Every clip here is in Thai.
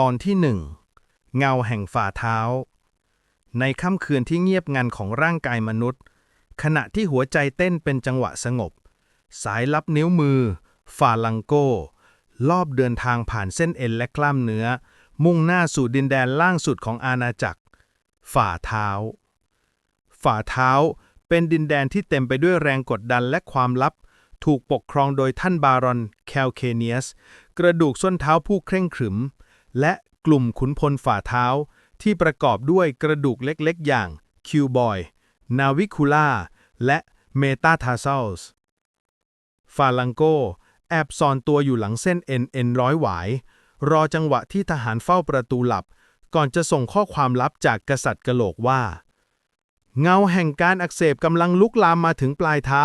ตอนที่หนึ่งเงาแห่งฝ่าเท้า ในค่ำคืนที่เงียบงันของร่างกายมนุษย์ ขณะที่หัวใจเต้นเป็นจังหวะสงบ สายลับนิ้วมือฟาลังโกลอบเดินทางผ่านเส้นเอ็นและกล้ามเนื้อ มุ่งหน้าสู่ดินแดนล่างสุดของอาณาจักร ฝ่าเท้า ฝ่าเท้าเป็นดินแดนที่เต็มไปด้วยแรงกดดันและความลับ ถูกปกครองโดยท่านบารอน แคลเคเนียส กระดูกส้นเท้าผู้เคร่งขรึม และกลุ่มขุนพลฝ่าเท้า ที่ประกอบด้วยกระดูกเล็กๆ อย่างคิวบอยนาวิคูล่าและเมตาทาซัลส์ฟาลังโก แอบซ่อนตัวอยู่หลังเส้นเอ็นเอ็นร้อยหวาย รอจังหวะที่ทหารเฝ้าประตูหลับ ก่อนจะส่งข้อความลับจากกษัตริย์กะโหลกว่า เงาแห่งการอักเสบกำลังลุกลามมาถึงปลายเท้า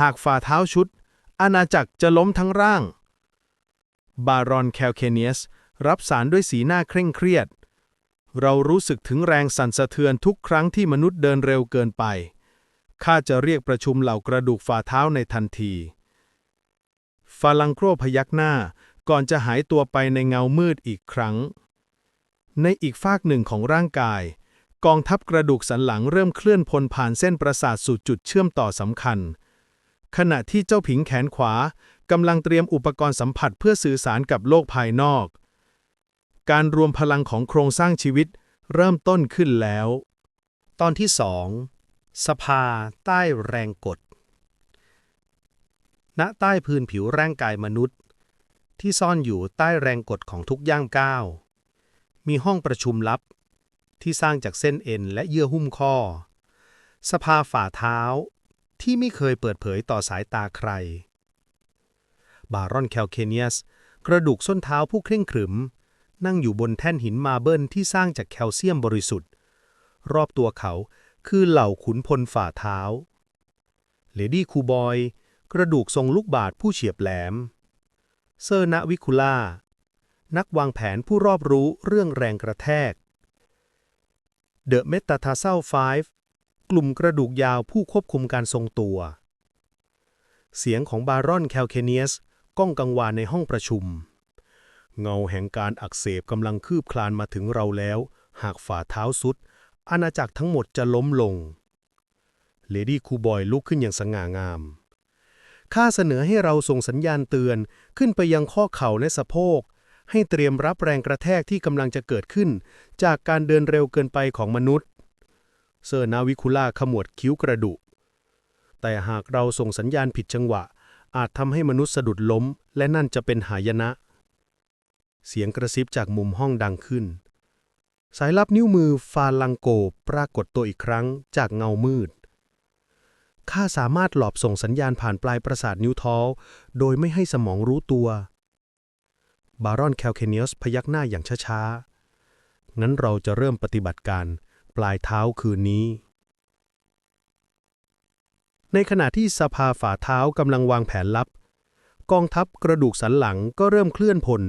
หากฝ่าเท้าชุด อาณาจักรจะล้มทั้งร่าง บารอนแคลเคเนียส รับสารด้วยสีหน้าเคร่งเครียด เรารู้สึกถึงแรงสั่นสะเทือนทุกครั้งที่มนุษย์เดินเร็วเกินไป ข้าจะเรียกประชุมเหล่ากระดูกฝ่าเท้าในทันที ฟาลังโครพยักหน้าก่อนจะหายตัวไปในเงามืดอีกครั้ง ในอีกฟากหนึ่งของร่างกาย กองทัพกระดูกสันหลังเริ่มเคลื่อนพลผ่านเส้นประสาทสู่จุดเชื่อมต่อสำคัญ ขณะที่เจ้าผิงแขนขวากำลังเตรียมอุปกรณ์สัมผัสเพื่อสื่อสารกับโลกภายนอก การรวมพลังของโครงสร้างชีวิตเริ่มต้นขึ้นแล้ว ตอนที่สองสภาใต้แรงกด ณ ใต้พื้นผิวร่างกายมนุษย์ ที่ซ่อนอยู่ใต้แรงกดของทุกย่างก้าว มีห้องประชุมลับ ที่สร้างจากเส้นเอ็นและเยื่อหุ้มข้อ สภาฝ่าเท้าที่ไม่เคยเปิดเผยต่อสายตาใคร บารอนแคลเคเนียส กระดูกส้นเท้าผู้เคร่งขรึม นั่งอยู่บนแท่นหินมาเบิลที่สร้างจากแคลเซียมบริสุทธิ์ รอบตัวเขาคือเหล่าขุนพลฝ่าเท้า เลดี้คูบอย กระดูกทรงลูกบาศก์ผู้เฉียบแหลม เซอร์ณวิคุล่า นักวางแผนผู้รอบรู้เรื่องแรงกระแทก เดอะเมตาทาเซลไฟกลุ่มกระดูกยาวผู้ควบคุมการทรงตัว เสียงของบารอนแคลเคเนียสก้องกังวานในห้องประชุม เงาแห่งการอักเสบกำลังคืบคลานมาถึงเราแล้ว หากฝ่าเท้าสุด อาณาจักรทั้งหมดจะล้มลง เลดี้คูบอยลุกขึ้นอย่างสง่างาม ข้าเสนอให้เราส่งสัญญาณเตือนขึ้นไปยังข้อเข่าและสะโพก ให้เตรียมรับแรงกระแทกที่กำลังจะเกิดขึ้น จากการเดินเร็วเกินไปของมนุษย์ เซอร์นาวิคุล่าขมวดคิ้วกระดุ แต่หากเราส่งสัญญาณผิดจังหวะ อาจทำให้มนุษย์สะดุดล้ม และนั่นจะเป็นหายนะ เสียงกระซิบจากมุมห้องดังขึ้น สายลับนิ้วมือฟาลังโกปรากฏตัวอีกครั้งจากเงามืด ข้าสามารถหลอบส่งสัญญาณผ่านปลายประสาทนิ้วท้อโดยไม่ให้สมองรู้ตัว บารอนแคลเคเนียสพยักหน้าอย่างช้าๆ งั้นเราจะเริ่มปฏิบัติการปลายเท้าคืนนี้ ในขณะที่สภาฝ่าเท้ากำลังวางแผนลับ กองทัพกระดูกสันหลังก็เริ่มเคลื่อนพล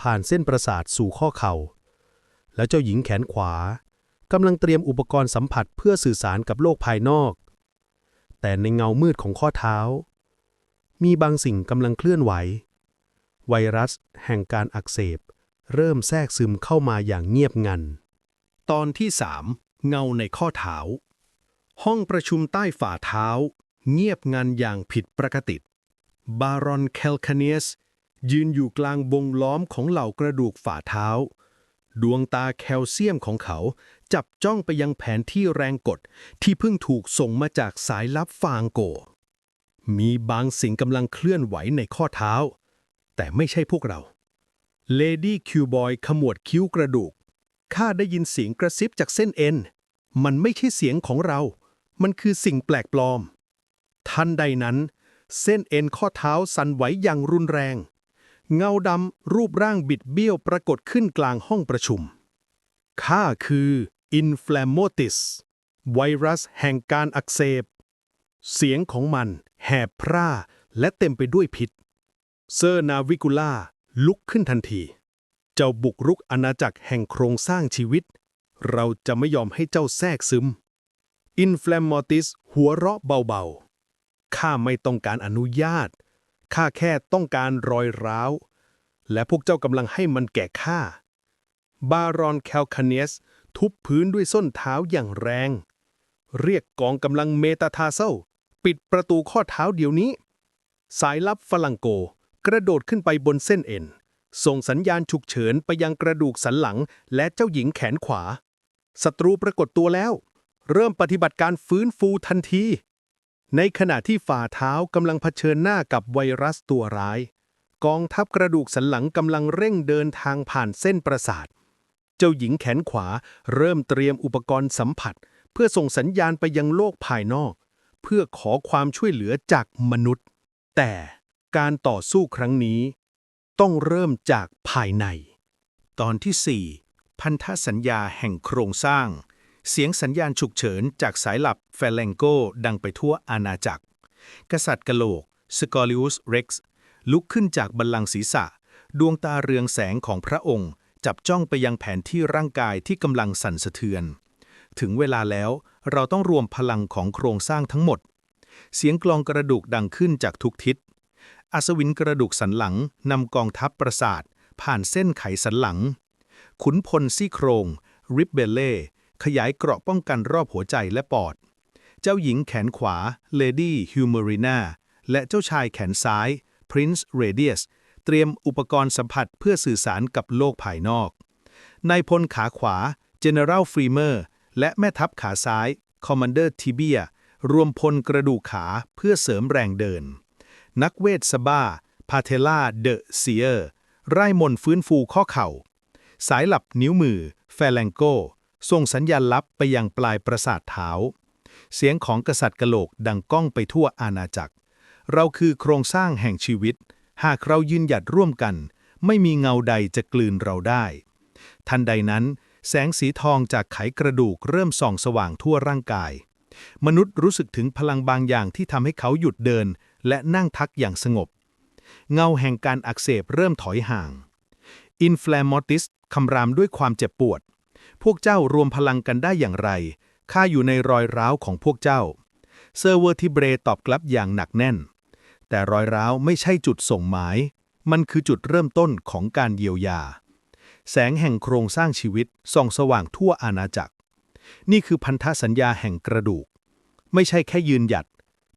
ผ่านเส้นประสาทสู่ข้อเข่า และเจ้าหญิงแขนขวากำลังเตรียมอุปกรณ์สัมผัสเพื่อสื่อสารกับโลกภายนอก แต่ในเงามืดของข้อเท้า มีบางสิ่งกำลังเคลื่อนไหว ไวรัสแห่งการอักเสบ เริ่มแทรกซึมเข้ามาอย่างเงียบงัน ตอนที่สามเงาในข้อเท้า ห้องประชุมใต้ฝ่าเท้า เงียบงันอย่างผิดปกติ บารอนแคลคาเนียส ยืนอยู่กลางวงล้อมของเหล่ากระดูกฝ่าเท้า ดวงตาแคลเซียมของเขา จับจ้องไปยังแผนที่แรงกดที่เพิ่งถูกส่งมาจากสายลับฟางโก มีบางสิ่งกำลังเคลื่อนไหวในข้อเท้า แต่ไม่ใช่พวกเราเลดี้คิวบอยขมวดคิ้วกระดูก ข้าได้ยินเสียงกระซิบจากเส้นเอ็น มันไม่ใช่เสียงของเรา มันคือสิ่งแปลกปลอม ทันใดนั้น เส้นเอ็นข้อเท้าสั่นไหวอย่างรุนแรง เงาดำรูปร่างบิดเบี้ยวปรากฏขึ้นกลางห้องประชุม ข้าคือ Inflammotis ไวรัสแห่งการอักเสบ เสียงของมันแหบพร่าและเต็มไปด้วยพิษ เซอร์นาวิกุล่าลุกขึ้นทันที เจ้าบุกรุกอาณาจักรแห่งโครงสร้างชีวิต เราจะไม่ยอมให้เจ้าแทรกซึม Inflammotis หัวเราะเบาๆ ข้าไม่ต้องการอนุญาต ข้าแค่ต้องการรอยร้าว และพวกเจ้ากำลังให้มันแก่ข้า บารอนแคลคาเนสทุบพื้นด้วยส้นเท้าอย่างแรง เรียกกองกำลังเมตาทาเซลปิดประตูข้อเท้าเดี๋ยวนี้ สายลับฝรั่งโกกระโดดขึ้นไปบนเส้นเอ็น ส่งสัญญาณฉุกเฉินไปยังกระดูกสันหลังและเจ้าหญิงแขนขวาศัตรูปรากฏตัวแล้ว เริ่มปฏิบัติการฟื้นฟูทันที ในขณะที่ฝ่าเท้ากำลังเผชิญหน้ากับไวรัสตัวร้าย กองทัพกระดูกสันหลังกำลังเร่งเดินทางผ่านเส้นประสาท เจ้าหญิงแขนขวาเริ่มเตรียมอุปกรณ์สัมผัส เพื่อส่งสัญญาณไปยังโลกภายนอก เพื่อขอความช่วยเหลือจากมนุษย์ แต่การต่อสู้ครั้งนี้ ต้องเริ่มจากภายใน ตอนที่ 4 พันธสัญญาแห่งโครงสร้าง เสียงสัญญาณฉุกเฉินจากสายหลับแฟลงโกดังไปทั่วอาณาจักร กษัตริย์กะโหลกสกอริอุสเร็กซ์ลุกขึ้นจากบัลลังก์ศีรษะ ดวงตาเรืองแสงของพระองค์ จับจ้องไปยังแผนที่ร่างกายที่กำลังสั่นสะเทือน ถึงเวลาแล้วเราต้องรวมพลังของโครงสร้างทั้งหมด เสียงกลองกระดูกดังขึ้นจากทุกทิศ อัศวินกระดูกสันหลังนำกองทัพประสาท ผ่านเส้นไขสันหลัง ขุนพลซี่โครง ริบเบเล่ ขยายเกราะป้องกันรอบหัวใจและปอด เจ้าหญิงแขนขวาเลดี้ฮิวเมรินาและเจ้าชายแขนซ้ายพรินซ์เรเดียสเตรียมอุปกรณ์สัมผัสเพื่อสื่อสารกับโลกภายนอก นายพลขาขวา General f r e e m e r และแม่ทัพขาซ้าย Commander Tibia รวมพลกระดูกขาเพื่อเสริมแรงเดิน นักเวทสบ้าพาเทล่าเดอะเซียร์ไร่มนฟื้นฟูข้อเข่า สายหลับนิ้วมือ แฟลงโก ส่งสัญญาณลับไปยังปลายประสาทเท้า เสียงของกษัตริย์กะโหลกดังก้องไปทั่วอาณาจักร เราคือโครงสร้างแห่งชีวิต หากเรายืนหยัดร่วมกัน ไม่มีเงาใดจะกลืนเราได้ ทันใดนั้น แสงสีทองจากไขกระดูกเริ่มส่องสว่างทั่วร่างกาย มนุษย์รู้สึกถึงพลังบางอย่างที่ทำให้เขาหยุดเดิน และนั่งพักอย่างสงบ เงาแห่งการอักเสบเริ่มถอยห่างอินฟลามอติสคำรามด้วยความเจ็บปวด พวกเจ้ารวมพลังกันได้อย่างไร ข้าอยู่ในรอยร้าวของพวกเจ้า เซอร์เวอร์ทิเบรตอบกลับอย่างหนักแน่น แต่รอยร้าวไม่ใช่จุดส่งหมาย มันคือจุดเริ่มต้นของการเยียวยา แสงแห่งโครงสร้างชีวิตส่องสว่างทั่วอาณาจักร นี่คือพันธสัญญาแห่งกระดูก ไม่ใช่แค่ยืนหยัด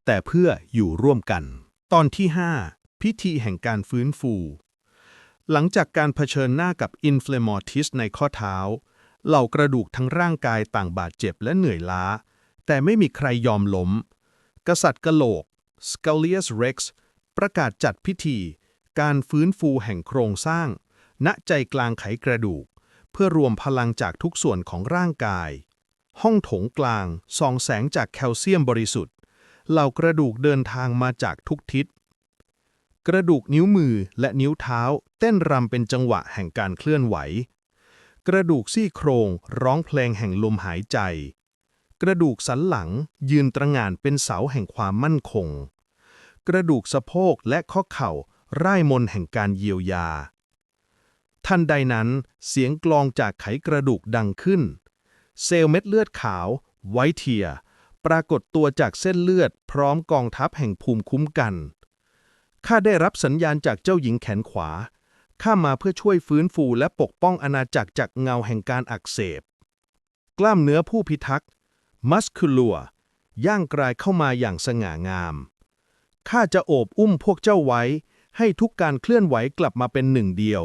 แต่เพื่ออยู่ร่วมกัน ตอนที่ 5 พิธีแห่งการฟื้นฟูหลังจากการเผชิญหน้ากับอินฟล m มอร์ทิสในข้อเท้า เหล่ากระดูกทั้งร่างกายต่างบาดเจ็บและเหนื่อยล้า แต่ไม่มีใครยอมล้ม กษัตริย์กะโหลก s c a l i u s Rex ประกาศจัดพิธี การฟื้นฟูแห่งโครงสร้าง ณใจกลางไขกระดูก เพื่อรวมพลังจากทุกส่วนของร่างกาย ห้องโถงกลางส่องแสงจากแคลเซียมบริสุทธิ์ เหล่ากระดูกเดินทางมาจากทุกทิศ กระดูกนิ้วมือและนิ้วเท้า เต้นรำเป็นจังหวะแห่งการเคลื่อนไหว กระดูกซี่โครงร้องเพลงแห่งลมหายใจ กระดูกสันหลังยืนตระหง่านเป็นเสาแห่งความมั่นคง กระดูกสะโพกและข้อเข่าร่ายมนแห่งการเยียวยา ทันใดนั้นเสียงกลองจากไขกระดูกดังขึ้น เซลล์เม็ดเลือดขาว ไวท์เทีย ปรากฏตัวจากเส้นเลือดพร้อมกองทัพแห่งภูมิคุ้มกันข้าได้รับสัญญาณจากเจ้าหญิงแขนขวา ข้ามาเพื่อช่วยฟื้นฟูและปกป้องอาณาจักรจากเงาแห่งการอักเสบ กล้ามเนื้อผู้พิทักษ์มัสคูลัวย่างกรายเข้ามาอย่างสง่างาม ข้าจะโอบอุ้มพวกเจ้าไว้ ให้ทุกการเคลื่อนไหวกลับมาเป็นหนึ่งเดียว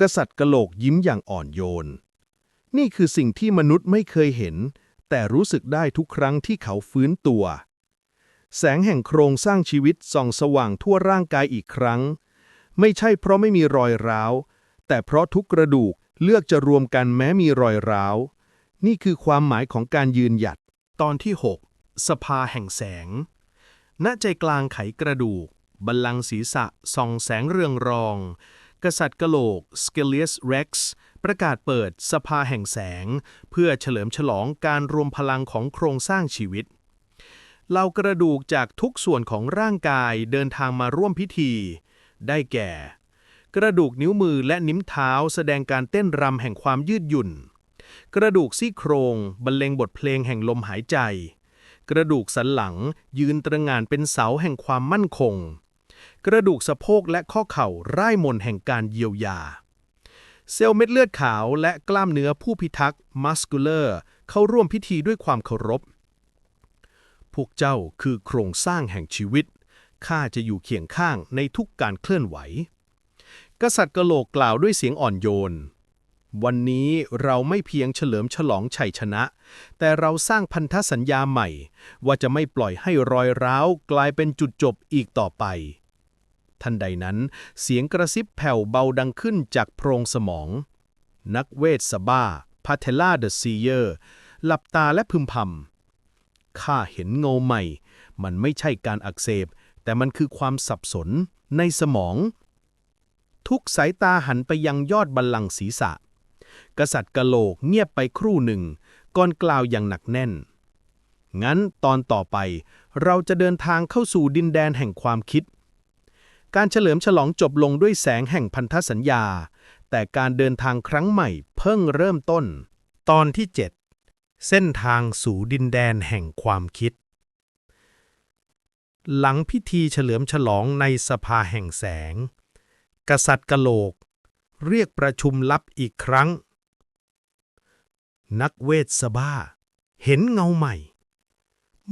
กษัตริย์กะโหลกยิ้มอย่างอ่อนโยน นี่คือสิ่งที่มนุษย์ไม่เคยเห็น แต่รู้สึกได้ทุกครั้งที่เขาฟื้นตัว แสงแห่งโครงสร้างชีวิตส่องสว่างทั่วร่างกายอีกครั้ง ไม่ใช่เพราะไม่มีรอยร้าว แต่เพราะทุกกระดูกเลือกจะรวมกันแม้มีรอยร้าว นี่คือความหมายของการยืนหยัด ตอนที่ 6 สภาแห่งแสง ณ ใจกลางไขกระดูก บัลลังก์ศีรษะส่องแสงเรืองรอง กษัตริย์กะโหลก s c a l i u s Rex ประกาศเปิดสภาแห่งแสง เพื่อเฉลิมฉลองการรวมพลังของโครงสร้างชีวิตเหล่ากระดูกจากทุกส่วนของร่างกายเดินทางมาร่วมพิธี ได้แก่ กระดูกนิ้วมือและนิ้วเท้าแสดงการเต้นรำแห่งความยืดหยุ่น กระดูกซี่โครงบรรเลงบทเพลงแห่งลมหายใจ กระดูกสันหลังยืนตระงานเป็นเสาแห่งความมั่นคง กระดูกสะโพกและข้อเข่าร่ายมนแห่งการเยียวยา เซลล์เม็ดเลือดขาวและกล้ามเนื้อผู้พิทักษ์ muscular เข้าร่วมพิธีด้วยความเคารพพวกเจ้าคือโครงสร้างแห่งชีวิต ข้าจะอยู่เคียงข้างในทุกการเคลื่อนไหว กษัตริย์กะโหลกกล่าวด้วยเสียงอ่อนโยน วันนี้เราไม่เพียงเฉลิมฉลองชัยชนะ แต่เราสร้างพันธสัญญาใหม่ ว่าจะไม่ปล่อยให้รอยร้าวกลายเป็นจุดจบอีกต่อไป ทันใดนั้น เสียงกระซิบแผ่วเบาดังขึ้นจากโพรงสมอง นักเวทสบ้าพาเทล่าเดอะซีเยอร์หลับตาและพึมพำข้าเห็นเงาใหม่ มันไม่ใช่การอักเสบ แต่มันคือความสับสนในสมอง ทุกสายตาหันไปยังยอดบัลลังก์ศีรษะ กษัตริย์กะโหลกเงียบไปครู่หนึ่ง ก่อนกล่าวอย่างหนักแน่น งั้นตอนต่อไปเราจะเดินทางเข้าสู่ดินแดนแห่งความคิด การเฉลิมฉลองจบลงด้วยแสงแห่งพันธสัญญา แต่การเดินทางครั้งใหม่เพิ่งเริ่มต้น ตอนที่ 7 เส้นทางสู่ดินแดนแห่งความคิด หลังพิธีเฉลิมฉลองในสภาแห่งแสง กษัตริย์กะโหลก เรียกประชุมลับอีกครั้ง นักเวทสบ้า เห็นเงาใหม่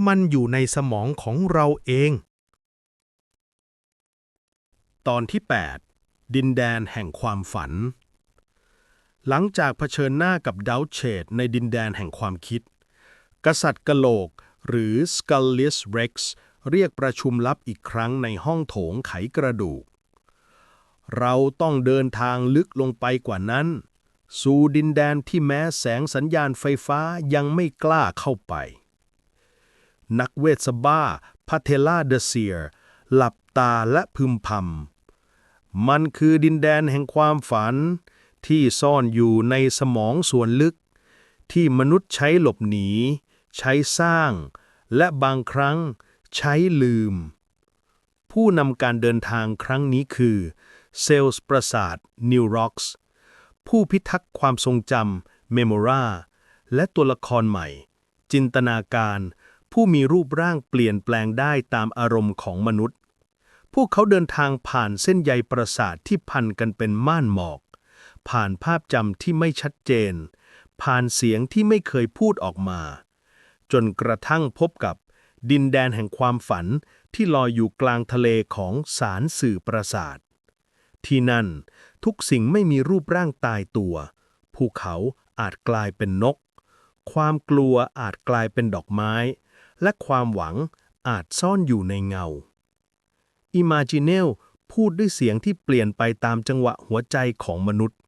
มันอยู่ในสมองของเราเอง ตอนที่ 8 ดินแดนแห่งความฝัน หลังจากเผชิญหน้ากับดาวเชดในดินแดนแห่งความคิด กษัตริย์กะโหลกหรือ Scullius Rex เรียกประชุมลับอีกครั้งในห้องโถงไขกระดูก เราต้องเดินทางลึกลงไปกว่านั้น สู่ดินแดนที่แม้แสงสัญญาณไฟฟ้ายังไม่กล้าเข้าไป นักเวทสบ้าพาเทล่าเดเซียร์หลับตาและพึมพำ มันคือดินแดนแห่งความฝัน ที่ซ่อนอยู่ในสมองส่วนลึก ที่มนุษย์ใช้หลบหนี ใช้สร้าง และบางครั้ง ใช้ลืม ผู้นำการเดินทางครั้งนี้คือ เซลส์ประสาทนิวร็อกส์ผู้พิทักษ์ความทรงจำเมโมราและตัวละครใหม่ จินตนาการ ผู้มีรูปร่างเปลี่ยนแปลงได้ตามอารมณ์ของมนุษย์ พวกเขาเดินทางผ่านเส้นใยประสาทที่พันกันเป็นม่านหมอก ผ่านภาพจำที่ไม่ชัดเจน ผ่านเสียงที่ไม่เคยพูดออกมา จนกระทั่งพบกับ ดินแดนแห่งความฝันที่ลอยอยู่กลางทะเลของสารสื่อประสาท ที่นั่นทุกสิ่งไม่มีรูปร่างตายตัว ภูเขาอาจกลายเป็นนก ความกลัวอาจกลายเป็นดอกไม้ และความหวังอาจซ่อนอยู่ในเงา อิมาจิเนลพูดด้วยเสียงที่เปลี่ยนไปตามจังหวะหัวใจของมนุษย์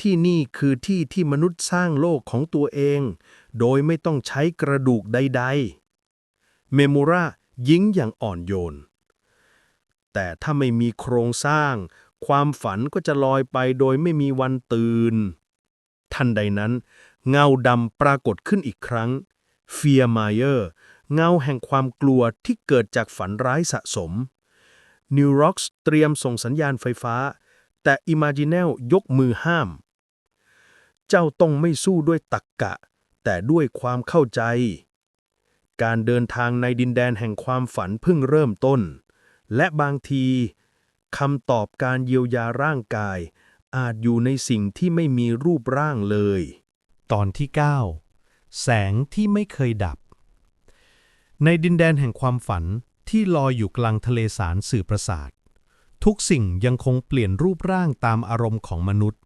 ที่นี่คือที่ที่มนุษย์สร้างโลกของตัวเอง โดยไม่ต้องใช้กระดูกใด ๆ เมมูรายิ้งอย่างอ่อนโยน แต่ถ้าไม่มีโครงสร้าง ความฝันก็จะลอยไปโดยไม่มีวันตื่น ทันใดนั้น เงาดำปรากฏขึ้นอีกครั้งเฟียร์มายเออร์เงาแห่งความกลัวที่เกิดจากฝันร้ายสะสมนิวร็อกส์เตรียมส่งสัญญาณไฟฟ้า แต่อิมาจิเนลยกมือห้าม เจ้าต้องไม่สู้ด้วยตักกะ แต่ด้วยความเข้าใจ การเดินทางในดินแดนแห่งความฝันเพิ่งเริ่มต้น และบางทีคำตอบการเยียวยาร่างกาย อาจอยู่ในสิ่งที่ไม่มีรูปร่างเลย ตอนที่ 9 แสงที่ไม่เคยดับ ในดินแดนแห่งความฝันที่ลอยอยู่กลางทะเลสารสื่อประสาท ทุกสิ่งยังคงเปลี่ยนรูปร่างตามอารมณ์ของมนุษย์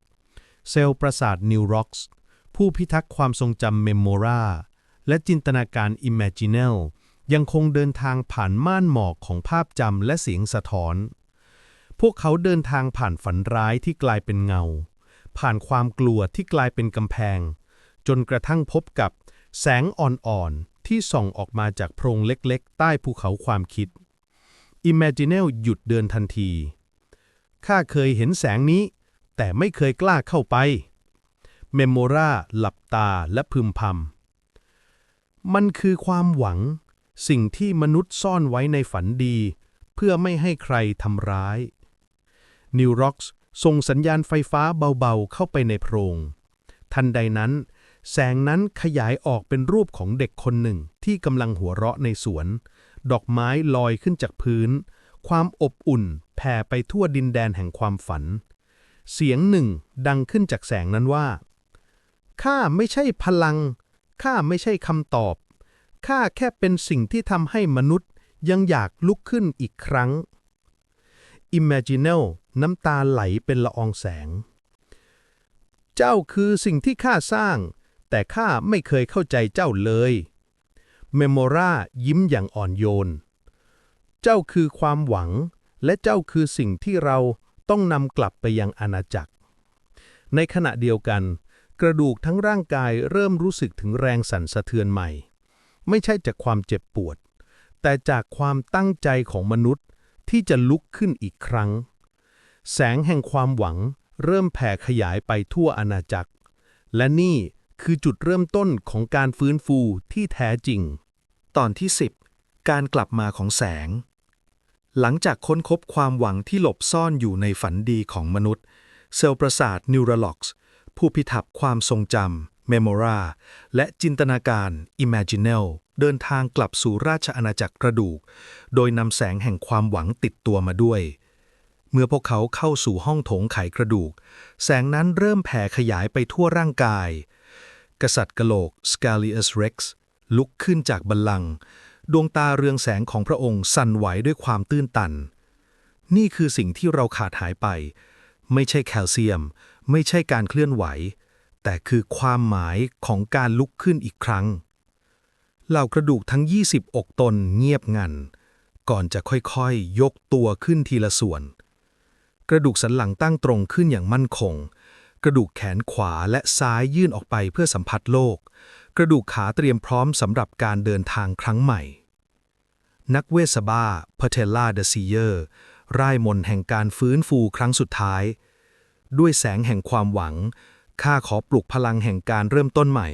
เซลล์ประสาทนิวร็อกส์ผู้พิทักษ์ความทรงจำเมมโมรา และจินตนาการอิมเมจิเนลยังคงเดินทางผ่านม่านหมอกของภาพจำและเสียงสะท้อน พวกเขาเดินทางผ่านฝันร้ายที่กลายเป็นเงา ผ่านความกลัวที่กลายเป็นกำแพง จนกระทั่งพบกับแสงอ่อนๆ ที่ส่องออกมาจากโพรงเล็กๆ ใต้ภูเขาความคิด Imaginal หยุดเดินทันที ข้าเคยเห็นแสงนี้ แต่ไม่เคยกล้าเข้าไป เมมโมราหลับตาและพึมพำ มันคือความหวัง สิ่งที่มนุษย์ซ่อนไว้ในฝันดี เพื่อไม่ให้ใครทำร้าย นิวร็อกส์ส่งสัญญาณไฟฟ้าเบาๆเข้าไปในโพรง ทันใดนั้น แสงนั้นขยายออกเป็นรูปของเด็กคนหนึ่งที่กำลังหัวเราะในสวน ดอกไม้ลอยขึ้นจากพื้น ความอบอุ่นแผ่ไปทั่วดินแดนแห่งความฝัน เสียงหนึ่งดังขึ้นจากแสงนั้นว่า ข้าไม่ใช่พลัง ข้าไม่ใช่คำตอบ ข้าแค่เป็นสิ่งที่ทำให้มนุษย์ยังอยากลุกขึ้นอีกครั้ง Imaginal น้ำตาไหลเป็นละอองแสง เจ้าคือสิ่งที่ข้าสร้าง แต่ข้าไม่เคยเข้าใจเจ้าเลย เมโมรายิ้มอย่างอ่อนโยน เจ้าคือความหวัง และเจ้าคือสิ่งที่เราต้องนำกลับไปยังอาณาจักร ในขณะเดียวกัน กระดูกทั้งร่างกายเริ่มรู้สึกถึงแรงสั่นสะเทือนใหม่ ไม่ใช่จากความเจ็บปวด แต่จากความตั้งใจของมนุษย์ที่จะลุกขึ้นอีกครั้ง แสงแห่งความหวังเริ่มแผ่ขยายไปทั่วอาณาจักร และนี่คือจุดเริ่มต้นของการฟื้นฟูที่แท้จริง ตอนที่ 10 การกลับมาของแสง หลังจากค้นพบความหวังที่หลบซ่อนอยู่ในฝันดีของมนุษย์ เซลล์ประสาทนิวโรล็อกส์ ผู้พิทักษ์ความทรงจำเมโมราและจินตนาการ Imaginal เดินทางกลับสู่ราชอาณาจักรกระดูก โดยนำแสงแห่งความหวังติดตัวมาด้วย เมื่อพวกเขาเข้าสู่ห้องโถงไขกระดูก แสงนั้นเริ่มแผ่ขยายไปทั่วร่างกาย กษัตริย์กะโหลก Scalius Rex ลุกขึ้นจากบัลลังก์ดวงตาเรืองแสงของพระองค์สั่นไหวด้วยความตื้นตัน นี่คือสิ่งที่เราขาดหายไป ไม่ใช่แคลเซียม ไม่ใช่การเคลื่อนไหว แต่คือความหมายของการลุกขึ้นอีกครั้ง เหล่ากระดูกทั้ง 20 อกตนเงียบงัน ก่อนจะค่อยๆ ยกตัวขึ้นทีละส่วน กระดูกสันหลังตั้งตรงขึ้นอย่างมั่นคง กระดูกแขนขวาและซ้ายยื่นออกไปเพื่อสัมผัสโลก กระดูกขาเตรียมพร้อมสำหรับการเดินทางครั้งใหม่ นักเวสบ้าพเทล่าเดซีเยอร์ร่ายมนแห่งการฟื้นฟูครั้งสุดท้าย ด้วยแสงแห่งความหวัง ข้าขอปลุกพลังแห่งการเริ่มต้นใหม่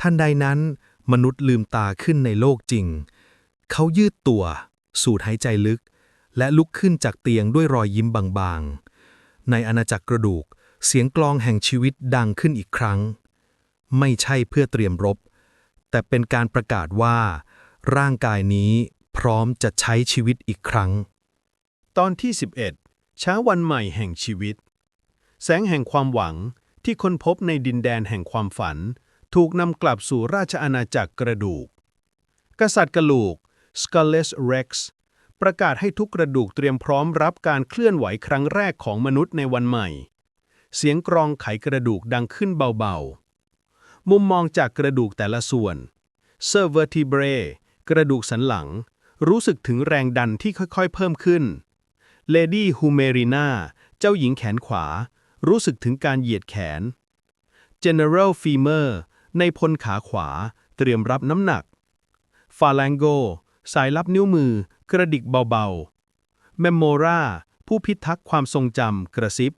ทันใดนั้น มนุษย์ลืมตาขึ้นในโลกจริง เขายืดตัว สูดหายใจลึก และลุกขึ้นจากเตียงด้วยรอยยิ้มบางๆ ในอาณาจักรกระดูก เสียงกลองแห่งชีวิตดังขึ้นอีกครั้ง ไม่ใช่เพื่อเตรียมรบ แต่เป็นการประกาศว่า ร่างกายนี้พร้อมจะใช้ชีวิตอีกครั้ง ตอนที่ 11 เช้าวันใหม่แห่งชีวิต แสงแห่งความหวังที่ค้นพบในดินแดนแห่งความฝัน ถูกนำกลับสู่ราชอาณาจักรกระดูก กษัตริย์กระลูก Scarlet Rex ประกาศให้ทุกกระดูกเตรียมพร้อมรับการเคลื่อนไหวครั้งแรกของมนุษย์ในวันใหม่ เสียงกรองไขกระดูกดังขึ้นเบาๆ มุมมองจากกระดูกแต่ละส่วนเซอร์เวอร์ทีเบรกระดูกสันหลัง รู้สึกถึงแรงดันที่ค่อยๆเพิ่มขึ้นเลดี้ฮูเมรินาเจ้าหญิงแขนขวา รู้สึกถึงการเหยียดแขน General Femur ในพลขาขวาเตรียมรับน้ำหนักฟา l ลงโกสายลับนิ้วมือกระดิกเบาๆเมมโมราผู้พิทักษ์ความทรงจำกระซิบ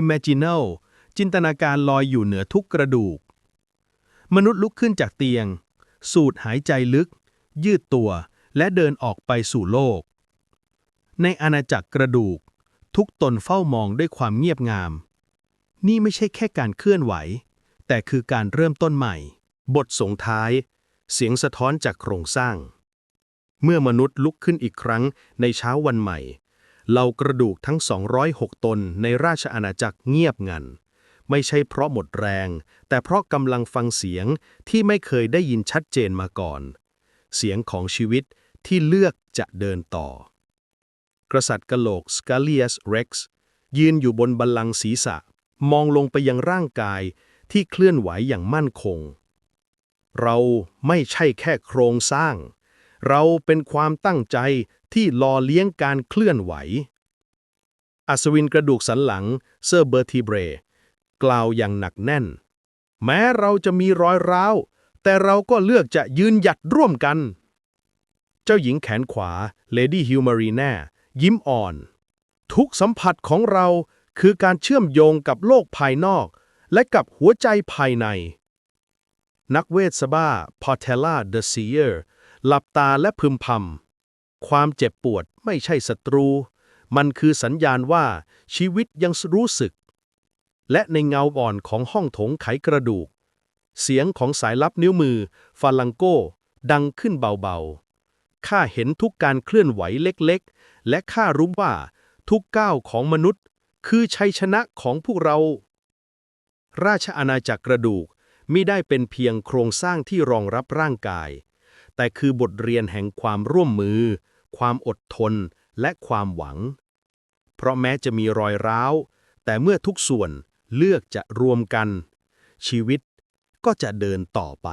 Imaginal จินตนาการลอยอยู่เหนือทุกกระดูก มนุษย์ลุกขึ้นจากเตียง สูดหายใจลึก ยืดตัวและเดินออกไปสู่โลก ในอาณาจักรกระดูก ทุกตนเฝ้ามองด้วยความเงียบงาม นี่ไม่ใช่แค่การเคลื่อนไหว แต่คือการเริ่มต้นใหม่ บทส่งท้าย เสียงสะท้อนจากโครงสร้าง เมื่อมนุษย์ลุกขึ้นอีกครั้งในเช้าวันใหม่เหล่ากระดูกทั้ง 206 ตนในราชอาณาจักรเงียบงัน ไม่ใช่เพราะหมดแรง แต่เพราะกำลังฟังเสียงที่ไม่เคยได้ยินชัดเจนมาก่อน เสียงของชีวิตที่เลือกจะเดินต่อ กษัตริย์กะโหลก Scalius Rex ยืนอยู่บนบัลลังก์ศีรษะ มองลงไปยังร่างกายที่เคลื่อนไหวอย่างมั่นคง เราไม่ใช่แค่โครงสร้าง เราเป็นความตั้งใจที่รอเลี้ยงการเคลื่อนไหว อัศวินกระดูกสันหลังเซอร์เบอร์ทีเบร กล่าวอย่างหนักแน่น แม้เราจะมีรอยร้าว แต่เราก็เลือกจะยืนหยัดร่วมกัน เจ้าหญิงแขนขวาเลดี้ฮิวมารีแน่ ยิ้มอ่อน ทุกสัมผัสของเราคือการเชื่อมโยงกับโลกภายนอก และกับหัวใจภายใน นักเวทบ้าพอเทล่าเดอะซีเออร์หลับตาและพึมพำความเจ็บปวดไม่ใช่ศัตรู มันคือสัญญาณว่าชีวิตยังรู้สึก และในเงาอ่อนของห้องโถงไขกระดูก เสียงของสายลับนิ้วมือฟาลังโกดังขึ้นเบาๆ ข้าเห็นทุกการเคลื่อนไหวเล็กๆ และข้ารู้ว่าทุกก้าวของมนุษย์ คือชัยชนะของพวกเรา ราชอาณาจักรกระดูกมิได้เป็นเพียงโครงสร้างที่รองรับร่างกาย แต่คือบทเรียนแห่งความร่วมมือ ความอดทน และความหวัง เพราะแม้จะมีรอยร้าว แต่เมื่อทุกส่วนเลือกจะรวมกัน ชีวิตก็จะเดินต่อไป